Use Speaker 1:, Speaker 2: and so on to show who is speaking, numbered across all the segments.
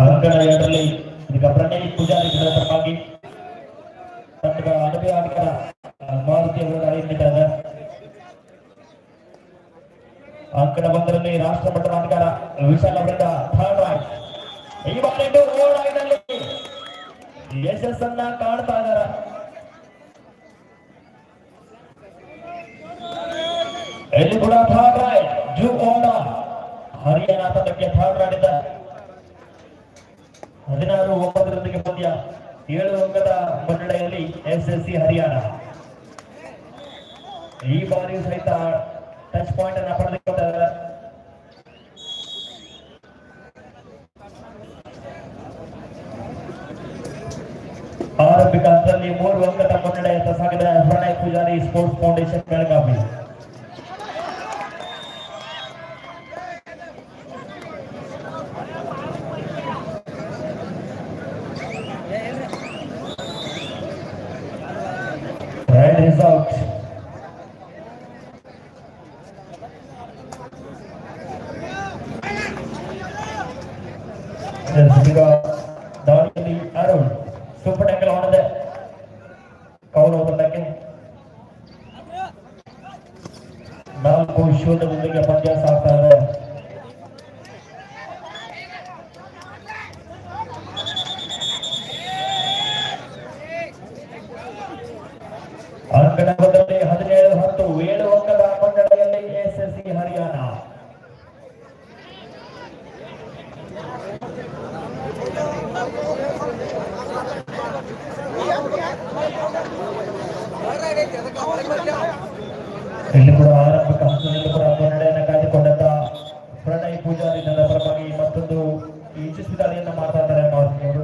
Speaker 1: ಅಂಕಣ ಎರಡರಲ್ಲಿ ಈಗ ಪ್ರಣಯ್ ಪೂಜಾರಿ ಪರವಾಗಿ ತಂಡದ ಅನುಭವ ಆಟಗಾರ ಮಾರುತಿ ಅವರು ನಡೆಯುತ್ತಿದ್ದಾರೆ ಅಂಕಣ ಒಂದರಲ್ಲಿ ರಾಷ್ಟ್ರ ಮಟ್ಟದ ಆಟಗಾರ ವಿಶಾಲ್ ಅವರಿಂದ ಥರ್ಡ್ ರೈಟ್ ಈ ಬಾರಿ ಓಡಾಡಿನಲ್ಲಿ ಯಶಸ್ಸನ್ನ ಕಾಣ್ತಾ ಇದ್ದಾರೆ ಇಲ್ಲಿ ಕೂಡ ಥರ್ಡ್ ರೈಟ್ ಜೂ ಓಡ ಹರಿಯಾಣ ತಂಡಕ್ಕೆ ಥರ್ಡ್ ರೈಟ್ ಹದಿನಾರು ಒಂಬತ್ತರೊಂದಿಗೆ ಪಂದ್ಯ ಏಳು ಅಂಕದ ಮುನ್ನಡೆಯಲ್ಲಿ ಎಸ್ ಎಸ್ ಸಿ ಹರಿಯಾಣ ಈ ಬಾರಿಯೂ ಸಹಿತ ಟಚ್ ಪಾಯಿಂಟ್ ಅನ್ನ ಪಡೆದುಕೊಂಡಿದ್ದಾರೆ ಆರಂಭಿಕ ಹಂತದಲ್ಲಿ ಮೂರು ಅಂಕದ ಮುನ್ನಡೆಯತ್ತ ಸಾಗಿದ ಪ್ರಣಯ್ ಪೂಜಾರಿ ಸ್ಪೋರ್ಟ್ಸ್ ಫೌಂಡೇಶನ್ ಬೆಳಗಾವಿ 嗯，这个。ಇಲ್ಲಿ ಕೂಡ ಆರಂಭಿಕ ಹಂತದಲ್ಲಿ ಕೂಡ ಮುನ್ನಡೆಯನ್ನು ಕಾಯ್ದುಕೊಂಡಂತ ಪ್ರಣಯ್ ಪೂಜಾರಿ ನನ್ನ ಪರವಾಗಿ ಮತ್ತೊಂದು ಯಶಸ್ವಿ ದಾಳಿಯನ್ನು ಮಾರುತಿ ಅವರು.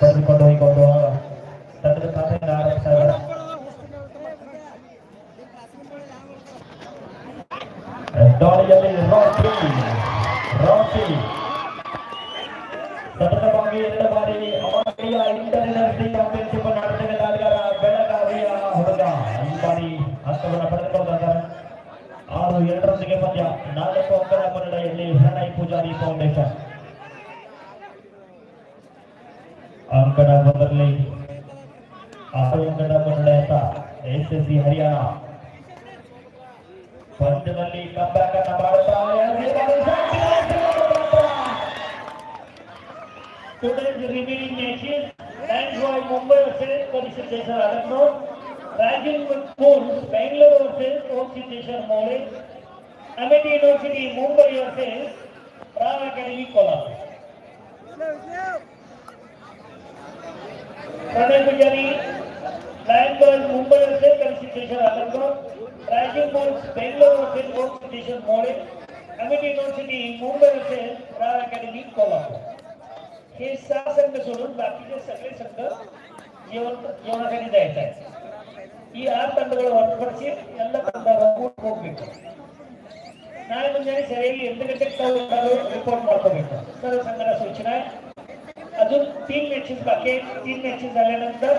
Speaker 1: ಪಡೆದುಕೊಂಡು ಹೋಗಿಕೊಂಡು ತಂಡದ ಖಾತೆಯಿಂದ ಆರಂಭಿಸ್ತಾ ಇದ್ದಾರೆ. ದಾಳಿಯಲ್ಲಿ ರಾಕಿ ರಾಕಿ ಸತತವಾಗಿ ಎರಡು ಬಾರಿ ಅವಾರ್ಡಿಯ ಇಂಟರ್ನ್ಯಾಷನಲ್ ಚಾಂಪಿಯನ್ಶಿಪ್ ನಡೆಸಿದ ಆಟಗಾರ ಬೆಳಗಾವಿಯ ಹುಡುಗ ಈ ಬಾರಿ ಹಸ್ತವನ್ನು ಪಡೆದುಕೊಂಡಿದ್ದಾರೆ ಆರು ಎರಡರೊಂದಿಗೆ ಪಂದ್ಯ ನಾಲ್ಕು ಅಂಕದ ಮುನ್ನಡೆಯಲ್ಲಿ ಪ್ರಣಯ್ ಪೂಜಾರಿ ಫೌಂಡೇಶನ್ ಅಂಕಣ ಒಂದರಲ್ಲಿ ಆರು ಅಂಕದ ಮುನ್ನಡೆಯತ್ತ S S C Haryana
Speaker 2: Today's remaining matches, Rank Roy Mumbai versus Parishiteshwar Alakno, Rajin Pools, Bangalore versus Parishiteshwar Mole, Amity University Mumbai versus Ram Academy Kolhapur. Pranay Pujari, Lion Boys Mumbai versus Parishiteshwar Alakno, Rajin Pools, Bangalore versus Parishiteshwar Mole, Amity University Mumbai versus Ram Academy Kolhapur. हे सहा संघ सोडून बाकीचे सगळे संघ जेवण जेवणासाठी जायचं आहे ಈ ಆರು ತಂಡಗಳು ಹೊರತುಪಡಿಸಿ ಎಲ್ಲ ತಂಡ ಒಗ್ಗೂಡಿ ಹೋಗ್ಬೇಕು ನಾಳೆ ಮುಂಜಾನೆ ಸರಿಯಾಗಿ ಎಂಟು ಗಂಟೆಗೆ ತಾವು ಎಲ್ಲರೂ ರಿಪೋರ್ಟ್ ಮಾಡ್ಕೋಬೇಕು सर्व संघाला सूचना आहे अजून तीन मॅचेस बाकी आहेत तीन मॅचेस झाल्यानंतर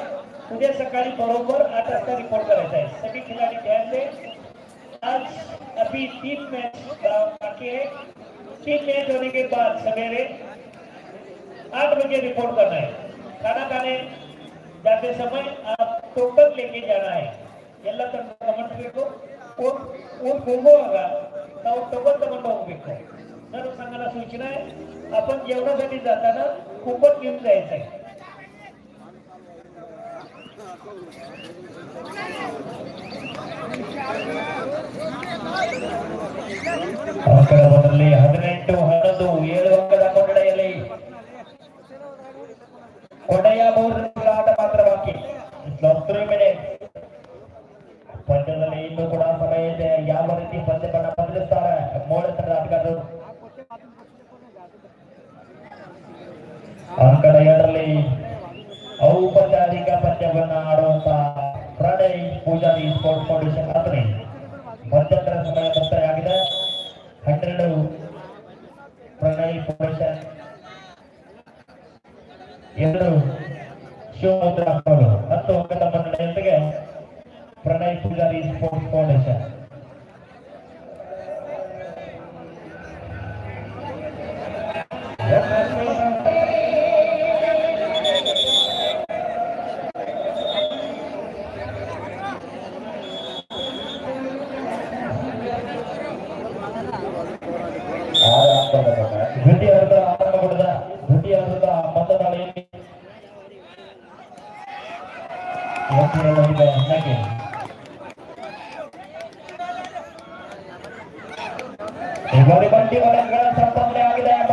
Speaker 2: उद्या सकाळी बरोबर आठ वाजता रिपोर्ट करायचा आहे सगळे खिलाडी ध्यान दे आज अभी तीन मैच बाकी है तीन मैच होने के बाद सवेरे आठ बजे रिपोर्ट करना है खाना खाने जाते समय आप टोकन लेके जाना है ಎಲ್ಲ ತಂಡ ಗಮನಿಸಬೇಕು ಊರ್ ಹೋಗುವಾಗ ನಾವು ಟೋಕನ್ ತಗೊಂಡು ಹೋಗ್ಬೇಕು सर्व संघाला सूचना आहे आपण जेवणासाठी जाताना कुपन घेऊन जायचं आहे
Speaker 1: ಅಂಕಣ ಒಂದರಲ್ಲಿ ಹದಿನೆಂಟು ಅಂಕಣ ಎರಡರಲ್ಲಿ ಔಪಚಾರಿಕ ಪಂದ್ಯವನ್ನ ಆಡುವಂತ Pranay Poojari sports foundation company ಮಧ್ಯಂತರ ಸಮಯ ಆಗಿದೆ. ಹನ್ನೆರಡು ಪ್ರಣಯ್ ಫೌಂಡೇಶನ್ ಎರಡು ಶಿವಮೊಗ್ಗ, ಹತ್ತು ಅಂಕದ ಮುನ್ನಡೆಯೊಂದಿಗೆ ಪ್ರಣಯ್ ಪೂಜಾರಿ ಸ್ಪೋರ್ಟ್ಸ್ ಫೌಂಡೇಶನ್ ದ್ವಿತೀಯ ಆರಂಭ ದ್ವಿತೀಯ ಹಂತದ ಮತದಾಳಿಯಲ್ಲಿ ಬಂಡಿ ಬಲಗಳ ಸಂಪಾದನೆ ಆಗಿದೆ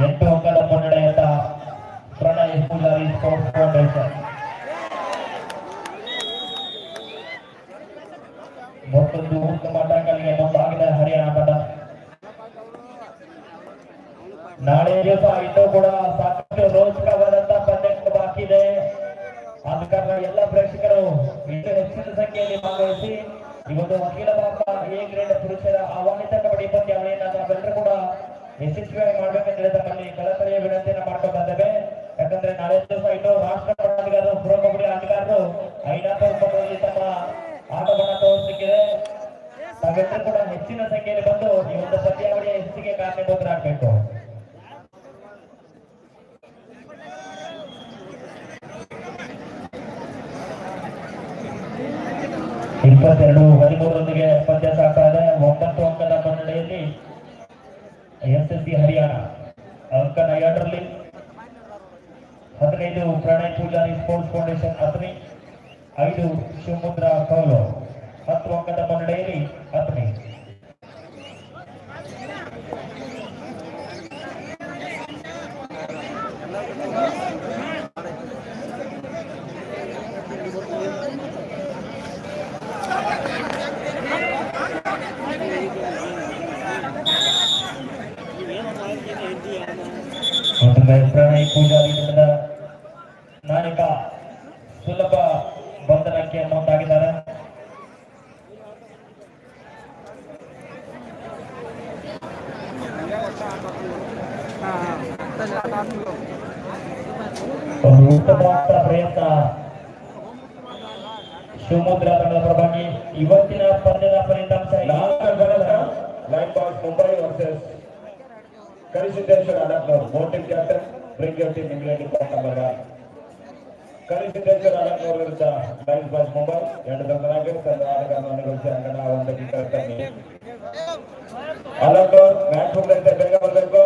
Speaker 1: ಎಂಟು ಅಂಕದ ಮುನ್ನಡೆಯತ್ತ ಪ್ರಣಯ್ ಪೂಜಾರಿ ಸ್ಪೋರ್ಟ್ಸ್ ಫೌಂಡೇಶನ್ ಮತ್ತೊಂದು ಉತ್ತಮ ಟ್ಯಾಕಲ್ಗೆ ಮುಂದಾಗಿದೆ ಹರಿಯಾಣ ನಾಳೆ ದಿವಸ ಇನ್ನೂ ಕೂಡ ಸಾಕಷ್ಟು ರೋಚಕವಾದಂತ ಪಂದ್ಯಗಳು ಬಾಕಿ ಇದೆ. ಆದ ಕಾರಣ ಎಲ್ಲ ಪ್ರೇಕ್ಷಕರು ಹೆಚ್ಚಿನ ಸಂಖ್ಯೆಯಲ್ಲಿ ಭಾಗವಹಿಸಿ, ಇವತ್ತು ಅಖಿಲ ಭಾರತ ಎ ಗ್ರೇಡ್ ಪುರುಷರ ಆಹ್ವಾನಿತ ಕಬಡ್ಡಿ ಕೂಡ ಯಶಸ್ವಿಯಾಗಿ ಮಾಡ್ಬೇಕಂತ ತಮ್ಮಲ್ಲಿ ಕಳಕಳಿಯ ವಿನಂತಿಯನ್ನು ಮಾಡ್ಕೊಂಡು ಇದ್ದೇವೆ ಯಾಕಂದ್ರೆ ನಾಳೆ ದಿವಸ ಇನ್ನೂ ರಾಷ್ಟ್ರ ಕಬಡ್ಡಿ ಆಟಗಾರರು ಐನಾಪುರ ರೂಪದಲ್ಲಿ ತಮ್ಮ ಆಟವನ್ನ ತೋರಿಸಲಿಕ್ಕಿದೆ ತಾವೆಲ್ಲರೂ ಕೂಡ ಹೆಚ್ಚಿನ ಸಂಖ್ಯೆಯಲ್ಲಿ ಬಂದು ಈ ಒಂದು ಪಂದ್ಯಾವಳಿಯ ಹೆಚ್ಚಿಗೆ ಕಾರಣೀಭೂತರಾಗಬೇಕು ಇಪ್ಪತ್ತೆರಡು, ಹದಿಮೂರರೊಂದಿಗೆ ಪಂದ್ಯ ಸಾಗ್ತಾ ಇದೆ. ಒಂಬತ್ತು ಅಂಕದ ಎಸ್ ಎಸ್ ಸಿ ಹರಿಯಾಣ. ಅಂಕನ ಎರಡರಲ್ಲಿ ಹದಿನೈದು ಪ್ರಣಯ್ ಪೂಜಾರಿ ಸ್ಪೋರ್ಟ್ಸ್ ಫೌಂಡೇಶನ್ ಹತ್ತನೇ ಐದು ಶಿವಮುದ್ರ ಕೌಲು ಹತ್ತು ಅಂಕದ ಮುನ್ನಡೆಯಲ್ಲಿ ಹತ್ತನೇ ಪ್ರಣಯ್ ಪೂಜಾರಿ ತಂಡದ ನಾಯಕ ಸುಲಭ ಬಂಧನಕ್ಕೆ ಮುಂದಾಗಿದ್ದಾರೆ. ಒಂದು ಉತ್ತಮವಾದ ಪ್ರಯತ್ನ. ಶಿವಮುದ್ರ ಪರವಾಗಿ ಇವತ್ತಿನ ಪಂದ್ಯದ ಫಲಿತಾಂಶ
Speaker 3: line ball Mumbai versus. Karisiddeshwara ಅಡಕ್ನೂರ್ ಮೋಟಿಂಗ್ captain bring your team England point number one Karisiddeshwara Adaknur ವಿರುದ್ಧ ಲೈನ್ ಬಾಲ್ ಮುಂಬೈ ಎರಡು ತಂಡನಾಗಿ ತನ್ನ ಆಟಗಾರರನ್ನು ಗಳಿಸಿ ಅಂಗಣ ಒಂದಕ್ಕೆ ಕರೆಸ್ತಾನೆ ಅಲಕ್ನೂರ್ ಮ್ಯಾಚ್ ಮುಗಿದಂತೆ ಬೇಗ ಬರಬೇಕು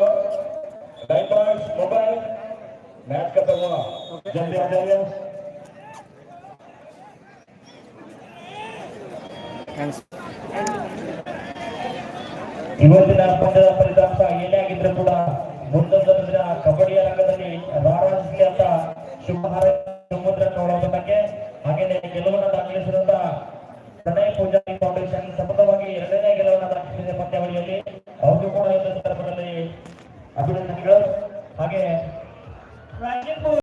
Speaker 3: ಲೈನ್ ಬಾಲ್ಸ್ ಮುಂಬೈ ಮ್ಯಾಚ್ ಕತ್ತಮ್ಮ ಜಲ್ದಿ ಆಚಾರ್ಯ
Speaker 1: ಇವತ್ತಿನ ಪಂದ್ಯದ ಫಲಿತಾಂಶ ಏನೇ ಆಗಿದ್ರು ಕೂಡ ಮುಂದೊಂದು ದಿನ ಕಬಡ್ಡಿಯ ರಂಗದಲ್ಲಿ ರಾರಾಜಿಸಲಿ ಅಂತ ಶುಭ ಹಾರೈಕೆ